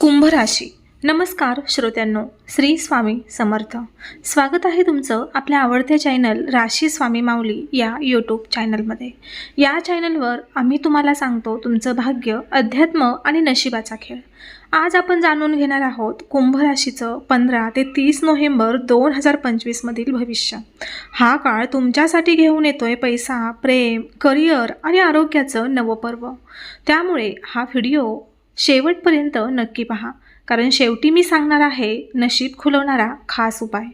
कुंभ राशी नमस्कार श्रोत्यांनो श्री स्वामी समर्थ. स्वागत आहे तुमचं आपल्या आवडत्या चॅनल राशी स्वामी माऊली या यूट्यूब चॅनलमध्ये या चॅनलवर आम्ही तुम्हाला सांगतो तुमचं भाग्य अध्यात्म आणि नशिबाचा खेळ. आज आपण जाणून घेणार आहोत कुंभ राशीचं पंधरा ते तीस नोव्हेंबर दोन हजार पंचवीसमधील भविष्य. हा काळ तुमच्यासाठी घेऊन येतोय पैसा प्रेम करिअर आणि आरोग्याचं नवपर्व त्यामुळे हा व्हिडिओ शेवटपर्यंत नक्की पहा. कारण शेवटी मी सांगणार आहे नशीब खुलवणारा खास उपाय.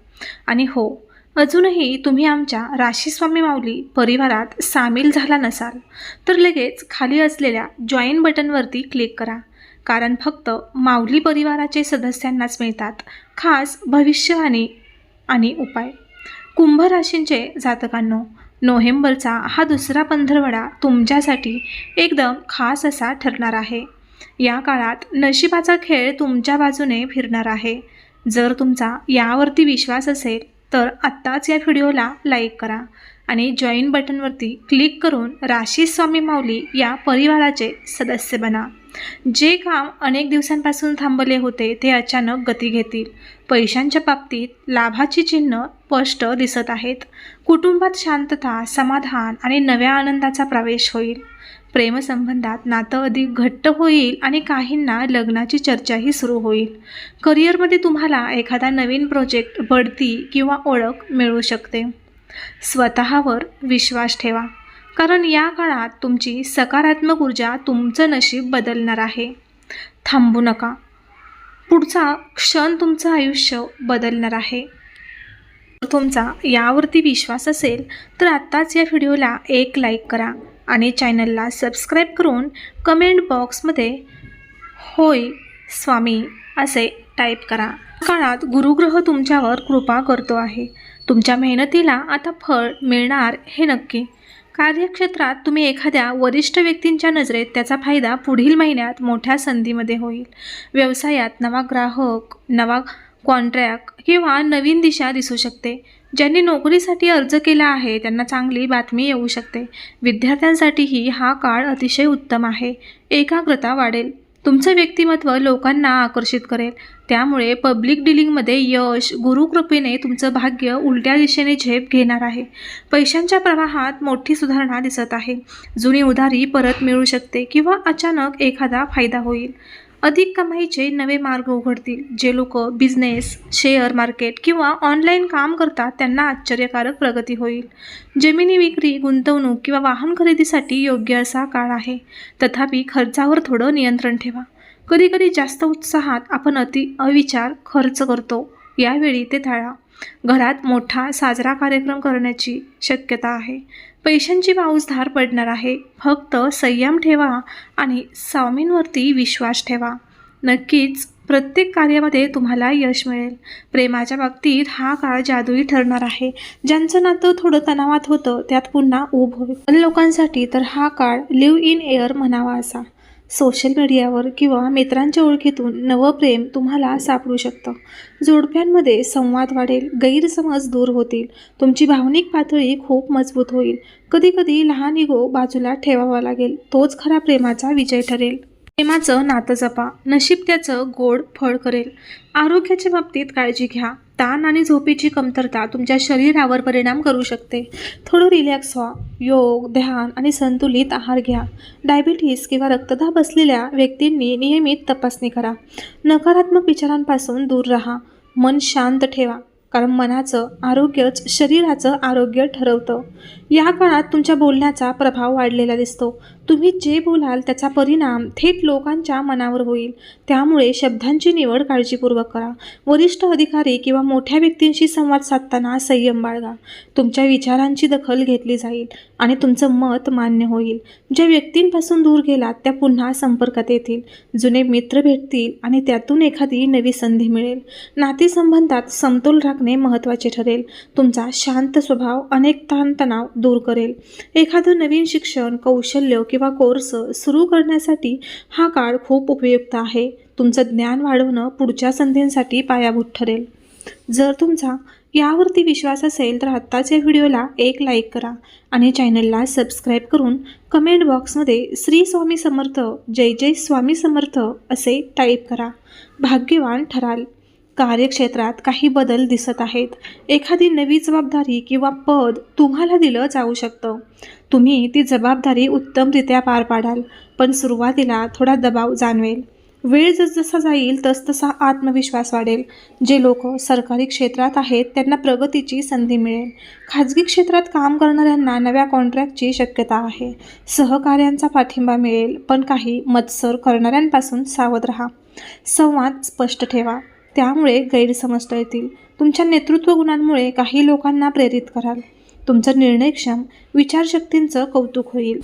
आणि हो अजूनही तुम्ही आमच्या राशीस्वामी माऊली परिवारात सामील झाला नसाल तर लगेच खाली असलेल्या जॉईन बटनवरती क्लिक करा. कारण फक्त माऊली परिवाराचे सदस्यांनाच मिळतात खास भविष्यवाणी आणि उपाय. कुंभ राशींचे जातकांनो नोव्हेंबरचा हा दुसरा पंधरवडा तुमच्यासाठी एकदम खास असा ठरणार आहे. या काळात नशिबाचा खेळ तुमच्या बाजूने फिरणार आहे. जर तुमचा यावरती विश्वास असेल तर आत्ताच या व्हिडिओला लाईक करा आणि जॉईन बटनवरती क्लिक करून राशी स्वामी माऊली या परिवाराचे सदस्य बना. जे काम अनेक दिवसांपासून थांबले होते ते अचानक गती घेतील. पैशांच्या बाबतीत लाभाची चिन्ह स्पष्ट दिसत आहेत. कुटुंबात शांतता समाधान आणि नव्या आनंदाचा प्रवेश होईल. प्रेमसंबंधात नातं अधिक घट्ट होईल आणि काहींना लग्नाची चर्चाही सुरू होईल. करिअरमध्ये तुम्हाला एखादा नवीन प्रोजेक्ट बढती किंवा ओळख मिळू शकते. स्वतःवर विश्वास ठेवा. कारण या काळात तुमची सकारात्मक ऊर्जा तुमचं नशीब बदलणार आहे. थांबू नका. पुढचा क्षण तुमचं आयुष्य बदलणार आहे. तुमचा यावरती विश्वास असेल तर आत्ताच या व्हिडिओला एक लाईक करा आणि चॅनलला सबस्क्राईब करून कमेंट बॉक्समध्ये होय स्वामी असे टाईप करा. काळात गुरुग्रह तुमच्यावर कृपा करतो आहे. तुमच्या मेहनतीला आता फळ मिळणार हे नक्की. कार्यक्षेत्रात तुम्ही एखाद्या वरिष्ठ व्यक्तींच्या नजरेत त्याचा फायदा पुढील महिन्यात मोठ्या संधीमध्ये होईल. व्यवसायात नवा ग्राहक नवा कॉन्ट्रॅक्ट किंवा नवीन दिशा दिसू शकते. ज्यांनी नोकरीसाठी अर्ज केला आहे त्यांना चांगली बातमी येऊ शकते. विद्यार्थ्यांसाठीही हा काळ अतिशय उत्तम आहे. एकाग्रता वाढेल. तुमचं व्यक्तिमत्व लोकांना आकर्षित करेल. त्यामुळे पब्लिक डिलिंगमध्ये यश गुरुकृपेने तुमचं भाग्य उलट्या दिशेने झेप घेणार आहे. पैशांच्या प्रवाहात मोठी सुधारणा दिसत आहे. जुनी उधारी परत मिळू शकते किंवा अचानक एखादा फायदा होईल. अधिक कमाईचे नवे मार्ग उघडतील जे लोक बिझनेस शेअर मार्केट किंवा ऑनलाईन काम करतात त्यांना आश्चर्यकारक प्रगती होईल. जमिनी विक्री गुंतवणूक किंवा वाहन खरेदीसाठी योग्य असा काळ आहे. तथापि खर्चावर थोडं नियंत्रण ठेवा. कधीकधी जास्त उत्साहात आपण अति अविचार खर्च करतो यावेळी ते टाळा. घरात मोठा साजरा कार्यक्रम करण्याची शक्यता आहे. पैशांची पाऊसधार पडणार आहे. फक्त संयम ठेवा आणि स्वामींवरती विश्वास ठेवा. नक्कीच प्रत्येक कार्यामध्ये तुम्हाला यश मिळेल. प्रेमाच्या बाबतीत हा काळ जादुई ठरणार आहे. ज्यांचं नातं थोडं तणावात होतं त्यात पुन्हा उभं होईल लोकांसाठी तर हा काळ लिव्ह इन एअर म्हणावा असा. सोशल मीडियावर किंवा मित्रांच्या ओळखीतून नवं प्रेम तुम्हाला सापडू शकतं. जोडप्यांमध्ये संवाद वाढेल गैरसमज दूर होतील तुमची भावनिक पातळी खूप मजबूत होईल. कधीकधी लहान इगो बाजूला ठेवावा लागेल तोच खरा प्रेमाचा विजय ठरेल. प्रेमाचं नातं जपा नशीब त्याचं गोड फळ करेल. आरोग्याच्या बाबतीत काळजी घ्या. ताण आणि झोपेची कमतरता तुमच्या शरीरावर परिणाम करू शकते. थोडं रिलॅक्स व्हा. योग ध्यान आणि संतुलित आहार घ्या. डायबिटीस किंवा रक्तदाब असलेल्या व्यक्तींनी नियमित तपासणी करा. नकारात्मक विचारांपासून दूर राहा. मन शांत ठेवा. कारण मनाचं आरोग्यच शरीराचं आरोग्य ठरवतं. या काळात तुमच्या बोलण्याचा प्रभाव वाढलेला दिसतो. तुम्ही जे बोलाल त्याचा परिणाम थेट लोकांच्या मनावर होईल. त्यामुळे शब्दांची निवड काळजीपूर्वक करा. वरिष्ठ अधिकारी किंवा मोठ्या व्यक्तींशी संवाद साधताना संयम बाळगा. तुमच्या विचारांची दखल घेतली जाईल आणि तुमचं मत मान्य होईल. ज्या व्यक्तींपासून दूर गेलात त्या पुन्हा संपर्कात येतील. जुने मित्र भेटतील आणि त्यातून एखादी नवी संधी मिळेल. नातेसंबंधात समतोल राखणे महत्त्वाचे ठरेल. तुमचा शांत स्वभाव अनेक ताणतणाव दूर करेल. एखादं नवीन शिक्षण कौशल्य किंवा किंवा कोर्स सुरू करण्यासाठी हा काळ खूप उपयुक्त आहे. तुमचं ज्ञान वाढवणं पुढच्या संधींसाठी पायाभूत ठरेल. जर तुमचा यावरती विश्वास असेल तर आत्ताच्या व्हिडिओला एक लाईक करा आणि चॅनलला सबस्क्राईब करून कमेंट बॉक्समध्ये श्री स्वामी समर्थ जय जय स्वामी समर्थ असे टाईप करा. भाग्यवान ठराल. कार्यक्षेत्रात काही बदल दिसत आहेत. एखादी नवी जबाबदारी किंवा पद तुम्हाला दिलं जाऊ शकतं. तुम्ही ती जबाबदारी उत्तमरित्या पार पाडाल पण सुरुवातीला थोडा दबाव जाणवेल. वेळ जसजसा जाईल तसतसा आत्मविश्वास वाढेल. जे लोक सरकारी क्षेत्रात आहेत त्यांना प्रगतीची संधी मिळेल. खाजगी क्षेत्रात काम करणाऱ्यांना नव्या कॉन्ट्रॅक्टची शक्यता आहे. सहकार्यांचा पाठिंबा मिळेल पण काही मत्सर करणाऱ्यांपासून सावध राहा. संवाद स्पष्ट ठेवा. त्यामुळे गैरसमज येतील. तुमच्या नेतृत्व गुणांमुळे काही लोकांना प्रेरित कराल. तुमचं निर्णयक्षम विचारशक्तींचं कौतुक होईल.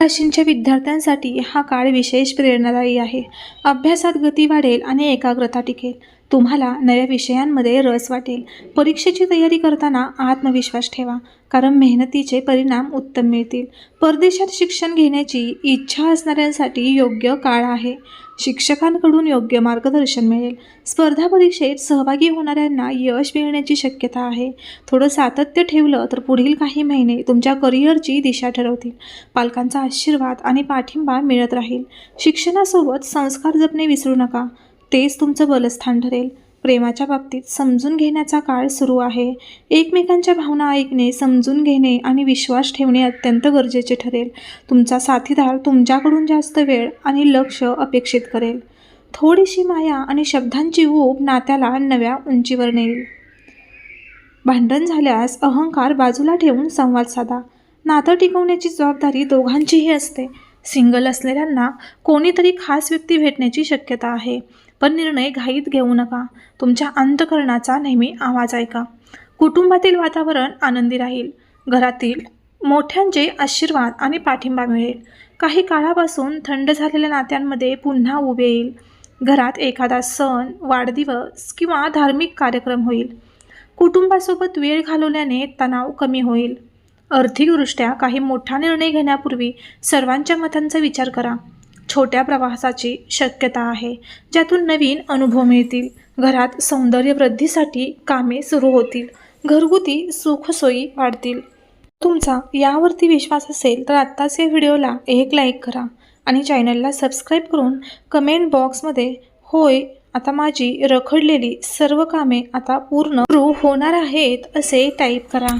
राशींच्या विद्यार्थ्यांसाठी हा काळ विशेष प्रेरणादायी आहे. अभ्यासात गती वाढेल आणि एकाग्रता टिकेल. तुम्हाला नव्या विषयांमध्ये रस वाटेल. परीक्षेची तयारी करताना आत्मविश्वास ठेवा कारण मेहनतीचे परिणाम उत्तम मिळतील. परदेशात शिक्षण घेण्याची इच्छा असणाऱ्यांसाठी योग्य काळ आहे. शिक्षकांकडून योग्य मार्गदर्शन मिळेल. स्पर्धा परीक्षेत सहभागी होणाऱ्यांना यश मिळण्याची शक्यता आहे. थोडं सातत्य ठेवलं तर पुढील काही महिने तुमच्या करिअरची दिशा ठरवतील. पालकांचा आशीर्वाद आणि पाठिंबा मिळत राहील. शिक्षणासोबत संस्कार जपणे विसरू नका. तेच तुमचं बलस्थान ठरेल. प्रेमाच्या बाबतीत समजून घेण्याचा काळ सुरू आहे. एकमेकांच्या भावना ऐकणे समजून घेणे आणि विश्वास ठेवणे अत्यंत गरजेचे ठरेल. तुमचा साथीदार तुमच्याकडून जास्त वेळ आणि लक्ष अपेक्षित करेल. थोडीशी माया आणि शब्दांची ऊब नात्याला नव्या उंचीवर नेईल. भांडण झाल्यास अहंकार बाजूला ठेवून संवाद साधा. नातं टिकवण्याची जबाबदारी दोघांचीही असते. सिंगल असलेल्यांना कोणीतरी खास व्यक्ती भेटण्याची शक्यता आहे. पण निर्णय घाईत घेऊ नका. तुमच्या अंतकरणाचा नेहमी आवाज ऐका. कुटुंबातील वातावरण आनंदी राहील. घरातील मोठ्यांचे आशीर्वाद आणि पाठिंबा मिळेल. काही काळापासून थंड झालेल्या नात्यांमध्ये पुन्हा उभे येईल. घरात एखादा सण वाढदिवस किंवा धार्मिक कार्यक्रम होईल. कुटुंबासोबत वेळ घालवल्याने तणाव कमी होईल. आर्थिकदृष्ट्या काही मोठा निर्णय घेण्यापूर्वी सर्वांच्या मतांचा विचार करा. छोट्या प्रवासाची शक्यता आहे. ज्यातून नवीन अनुभव मिळतील. घरात सौंदर्यवृद्धीसाठी कामे सुरू होतील. घरगुती सुखसोयी वाढतील. तुमचा यावरती विश्वास असेल तर आत्ताच या व्हिडिओला एक लाईक करा आणि चॅनलला सबस्क्राईब करून कमेंट बॉक्समध्ये होय आता माझी रखडलेली सर्व कामे आता पूर्ण सुरू होणार आहेत असे टाईप करा.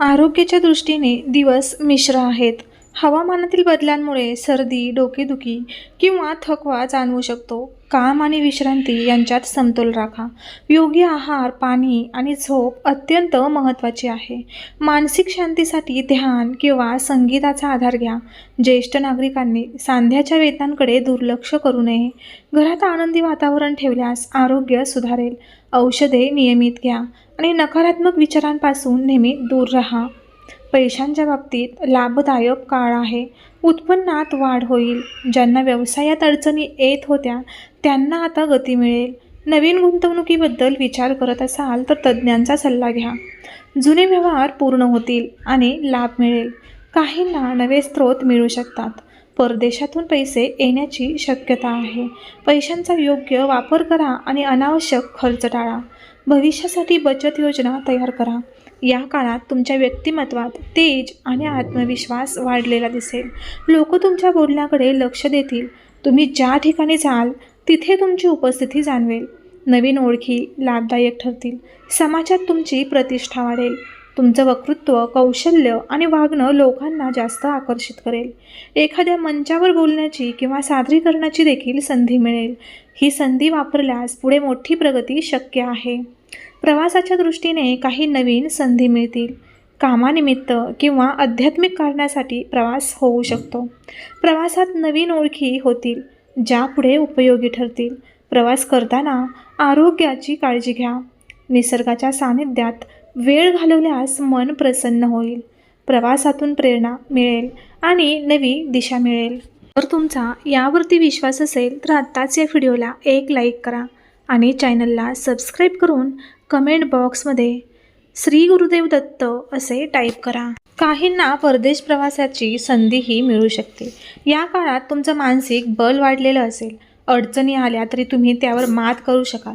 आरोग्याच्या दृष्टीने दिवस मिश्र आहेत. हवामानातील बदलांमुळे सर्दी डोकेदुखी किंवा थकवा जाणवू शकतो. काम आणि विश्रांती यांच्यात समतोल राखा. योग्य आहार पाणी आणि झोप अत्यंत महत्त्वाची आहे. मानसिक शांतीसाठी ध्यान किंवा संगीताचा आधार घ्या. ज्येष्ठ नागरिकांनी सांध्याच्या वेदनांकडे दुर्लक्ष करू नये. घरात आनंदी वातावरण ठेवल्यास आरोग्य सुधारेल. औषधे नियमित घ्या आणि नकारात्मक विचारांपासून नेहमी दूर राहा. पैशांच्या बाबतीत लाभदायक काळ आहे. उत्पन्नात वाढ होईल. ज्यांना व्यवसायात अडचणी येत होत्या त्यांना आता गती मिळेल. नवीन गुंतवणुकीबद्दल विचार करत असाल तर तज्ज्ञांचा सल्ला घ्या. जुने व्यवहार पूर्ण होतील आणि लाभ मिळेल. काहींना नवे स्रोत मिळू शकतात. परदेशातून पैसे येण्याची शक्यता आहे. पैशांचा योग्य वापर करा आणि अनावश्यक खर्च टाळा. भविष्यासाठी बचत योजना तयार करा. या काळात तुमच्या व्यक्तिमत्वात तेज आणि आत्मविश्वास वाढलेला दिसेल. लोक तुमच्या बोलण्याकडे लक्ष देतील. तुम्ही ज्या ठिकाणी जाल तिथे तुमची उपस्थिती जाणवेल. नवीन ओळखी लाभदायक ठरतील. समाजात तुमची प्रतिष्ठा वाढेल. तुमचं वक्तृत्व कौशल्य आणि वागणं लोकांना जास्त आकर्षित करेल. एखाद्या मंचावर बोलण्याची किंवा सादरीकरणाची देखील संधी मिळेल. ही संधी वापरल्यास पुढे मोठी प्रगती शक्य आहे. प्रवासाच्या दृष्टीने काही नवीन संधी मिळतील. कामानिमित्त किंवा आध्यात्मिक कारणासाठी प्रवास होऊ शकतो. प्रवासात नवीन ओळखी होतील ज्या पुढे उपयोगी ठरतील. प्रवास करताना आरोग्याची काळजी घ्या. निसर्गाच्या सानिध्यात वेळ घालवल्यास मन प्रसन्न होईल. प्रवासातून प्रेरणा मिळेल आणि नवी दिशा मिळेल. जर तुमचा यावरती विश्वास असेल तर आत्ताच या व्हिडिओला एक लाईक करा. आणि चॅनलला सबस्क्राईब करून कमेंट बॉक्समध्ये श्री गुरुदेव दत्त असे टाईप करा. काहींना परदेश प्रवासाची संधीही मिळू शकते. या काळात तुमचं मानसिक बल वाढलेलं असेल. अडचणी आल्या तरी तुम्ही त्यावर मात करू शकाल.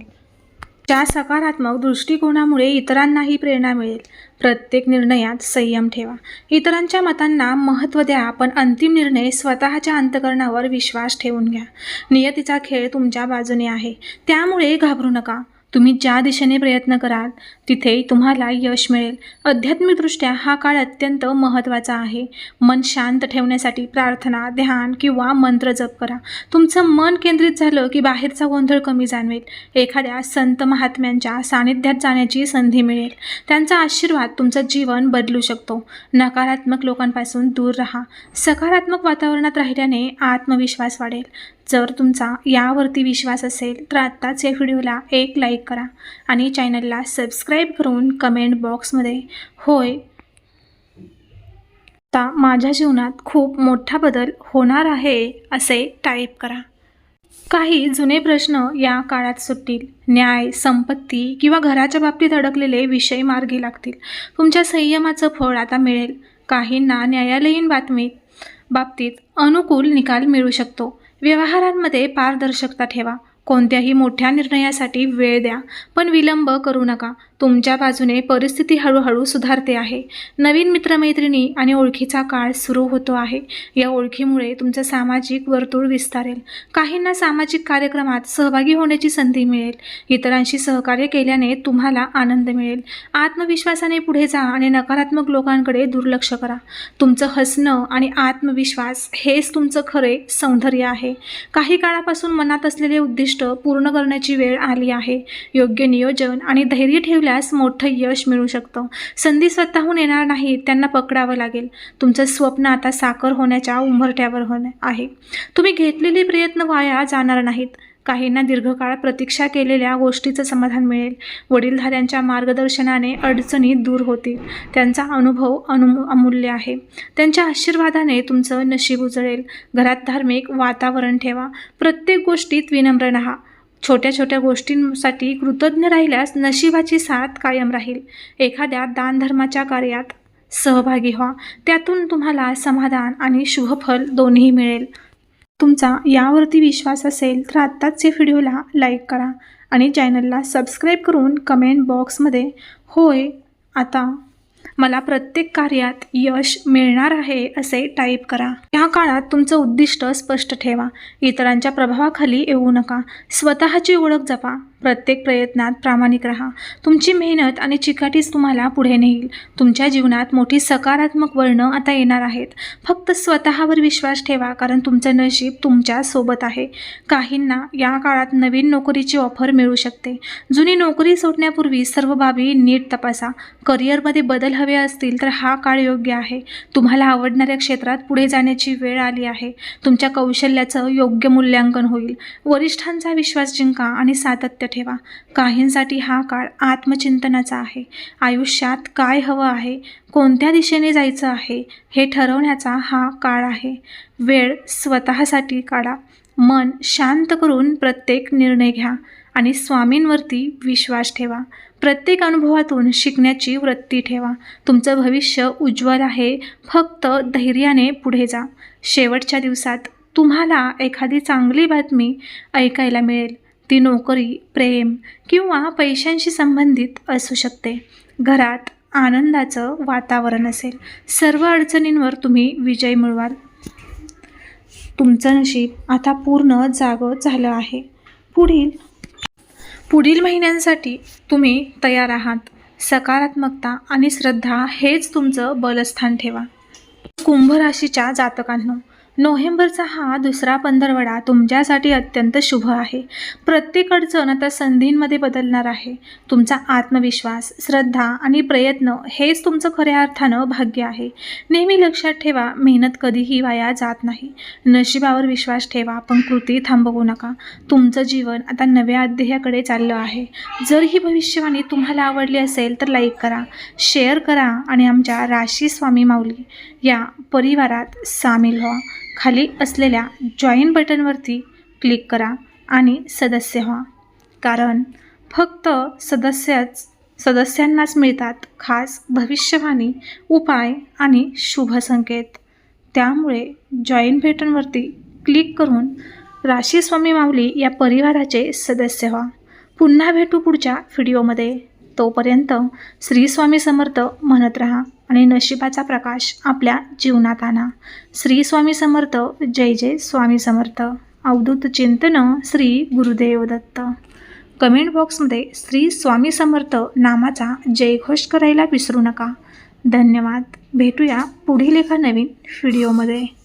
त्या सकारात्मक दृष्टिकोनामुळे इतरांनाही प्रेरणा मिळेल. प्रत्येक निर्णयात संयम ठेवा. इतरांच्या मतांना महत्त्व द्या पण अंतिम निर्णय स्वतःच्या अंतकरणावर विश्वास ठेवून घ्या. नियतीचा खेळ तुमच्या बाजूने आहे. त्यामुळे घाबरू नका. तुम्ही ज्या दिशेने प्रयत्न कराल तिथे तुम्हाला यश मिळेल. आध्यात्मिकदृष्ट्या हा काळ अत्यंत महत्त्वाचा आहे. मन शांत ठेवण्यासाठी प्रार्थना ध्यान किंवा मंत्र जप करा. तुमचं मन केंद्रित झालं की बाहेरचा गोंधळ कमी जाणवेल. एखाद्या संत महात्म्यांच्या सानिध्यात जाण्याची संधी मिळेल. त्यांचा आशीर्वाद तुमचं जीवन बदलू शकतो. नकारात्मक लोकांपासून दूर राहा. सकारात्मक वातावरणात राहिल्याने आत्मविश्वास वाढेल. जर तुमचा यावरती विश्वास असेल तर आत्ताच या व्हिडिओला एक लाईक करा आणि चॅनलला सबस्क्राईब करून कमेंट बॉक्समध्ये होय. आता माझ्या जीवनात खूप मोठा बदल होणार आहे असे टाईप करा. काही जुने प्रश्न या काळात सुटतील. न्याय संपत्ती किंवा घराच्या बाबतीत अडकलेले विषय मार्गी लागतील. तुमच्या संयमाचं फळ आता मिळेल. काहींना न्यायालयीन बातमीत बाबतीत अनुकूल निकाल मिळू शकतो. व्यवहारांमध्ये पारदर्शकता ठेवा. कोणत्याही मोठ्या निर्णयासाठी वेळ द्या पण विलंब करू नका. तुमच्या बाजूने परिस्थिती हळूहळू सुधारते आहे. नवीन मित्रमैत्रिणी आणि ओळखीचा काळ सुरू होतो आहे. या ओळखीमुळे तुमचं सामाजिक वर्तुळ विस्तारेल. काहींना सामाजिक कार्यक्रमात सहभागी होण्याची संधी मिळेल. इतरांशी सहकार्य केल्याने तुम्हाला आनंद मिळेल. आत्मविश्वासाने पुढे जा आणि नकारात्मक लोकांकडे दुर्लक्ष करा. तुमचं हसणं आणि आत्मविश्वास हेच तुमचं खरे सौंदर्य आहे. काही काळापासून मनात असलेले उद्दिष्ट पूर्ण करण्याची वेळ आली आहे. योग्य नियोजन आणि धैर्य ठेवल्यास मोठं यश मिळू शकतं. संधी स्वतःहून येणार नाही त्यांना पकडावं लागेल. तुमचं स्वप्न आता साकार होण्याच्या उंभरट्यावर होणे आहे. तुम्ही घेतलेले प्रयत्न वाया जाणार नाहीत. काहींना दीर्घकाळ प्रतीक्षा केलेल्या गोष्टीचं समाधान मिळेल. वडीलधाऱ्यांच्या मार्गदर्शनाने अडचणी दूर होतील. त्यांचा अनुभव अनु अमूल्य आहे. त्यांच्या आशीर्वादाने तुमचं नशीब उजळेल. घरात धार्मिक वातावरण ठेवा. प्रत्येक गोष्टीत विनम्र राहा. छोट्या छोट्या गोष्टींसाठी कृतज्ञ राहिल्यास नशिबाची साथ कायम राहील. एखाद्या दानधर्माच्या कार्यात सहभागी व्हा. त्यातून तुम्हाला समाधान आणि शुभफल दोन्ही मिळेल. तुमचा यावरती विश्वास असेल तर आत्ताच या व्हिडिओला लाईक करा आणि चॅनलला सबस्क्राईब करून कमेंट बॉक्समध्ये होय आता मला प्रत्येक कार्यात यश मिळणार आहे असे टाईप करा. या काळात तुमचं उद्दिष्ट स्पष्ट ठेवा. इतरांच्या प्रभावाखाली येऊ नका. स्वतःची ओळख जपा. प्रत्येक प्रयत्नात प्रामाणिक राहा. तुमची मेहनत आणि चिकाटीच तुम्हाला पुढे नेईल. तुमच्या जीवनात मोठी सकारात्मक वळणं आता येणार आहेत. फक्त स्वतःवर विश्वास ठेवा कारण तुमचं नशीब तुमच्यासोबत आहे. काहींना या काळात नवीन नोकरीची ऑफर मिळू शकते. जुनी नोकरी सोडण्यापूर्वी सर्व बाबी नीट तपासा. करिअरमध्ये बदल हवे असतील तर हा काळ योग्य आहे. तुम्हाला आवडणाऱ्या क्षेत्रात पुढे जाण्याची वेळ आली आहे. तुमच्या कौशल्याचं योग्य मूल्यांकन होईल. वरिष्ठांचा विश्वास जिंका आणि सातत्य ठेवा. काहींसाठी हा काळ आत्मचिंतनाचा आहे. आयुष्यात काय हवं आहे? कोणत्या दिशेने जायचं आहे? हे ठरवण्याचा हा काळ आहे. वेळ स्वतःसाठी काढा. मन शांत करून प्रत्येक निर्णय घ्या आणि स्वामींवरती विश्वास ठेवा. प्रत्येक अनुभवातून शिकण्याची वृत्ती ठेवा. तुमचं भविष्य उज्ज्वल आहे. फक्त धैर्याने पुढे जा. शेवटच्या दिवसात तुम्हाला एखादी चांगली बातमी ऐकायला मिळेल. ती नोकरी प्रेम किंवा पैशांशी संबंधित असू शकते. घरात आनंदाचं वातावरण असेल सर्व अडचणींवर तुम्ही विजय मिळवाल. तुमचं नशीब आता पूर्ण जागं झालं आहे. पुढील पुढील महिन्यांसाठी तुम्ही तयार आहात. सकारात्मकता आणि श्रद्धा हेच तुमचं बलस्थान ठेवा. कुंभ राशीच्या जातकांनो नोव्हेंबरचा हा दुसरा पंधरवडा तुमच्यासाठी अत्यंत शुभ आहे. प्रत्येक अडचण आता संधींमध्ये बदलणार आहे. तुमचा आत्मविश्वास श्रद्धा आणि प्रयत्न हेच तुमचं खऱ्या अर्थानं भाग्य आहे. नेहमी लक्षात ठेवा मेहनत कधीही वाया जात नाही. नशिबावर विश्वास ठेवा पण कृती थांबवू नका. तुमचं जीवन आता नव्या अध्यायाकडे चाललं आहे. जर ही भविष्यवाणी तुम्हाला आवडली असेल तर लाईक करा शेअर करा आणि आमच्या राशी स्वामी माऊली या परिवारात सामील व्हा. खाली असलेल्या जॉईन बटनवरती क्लिक करा आणि सदस्य व्हा. कारण फक्त सदस्यच सदस्यांनाच मिळतात खास भविष्यवाणी उपाय आणि शुभ संकेत. त्यामुळे जॉईन बटनवरती क्लिक करून राशी स्वामी माऊली या परिवाराचे सदस्य व्हा. पुन्हा भेटू पुढच्या व्हिडिओमध्ये तोपर्यंत श्री स्वामी समर्थ म्हणत राहा आणि नशिबाचा प्रकाश आपल्या जीवनात आणा. श्री स्वामी समर्थ जय जय स्वामी समर्थ. अवधूत चिंतन श्री गुरुदेव दत्त. कमेंट बॉक्समध्ये श्री स्वामी समर्थ नामाचा जयघोष करायला विसरू नका. धन्यवाद. भेटूया पुढील एका नवीन व्हिडिओमध्ये.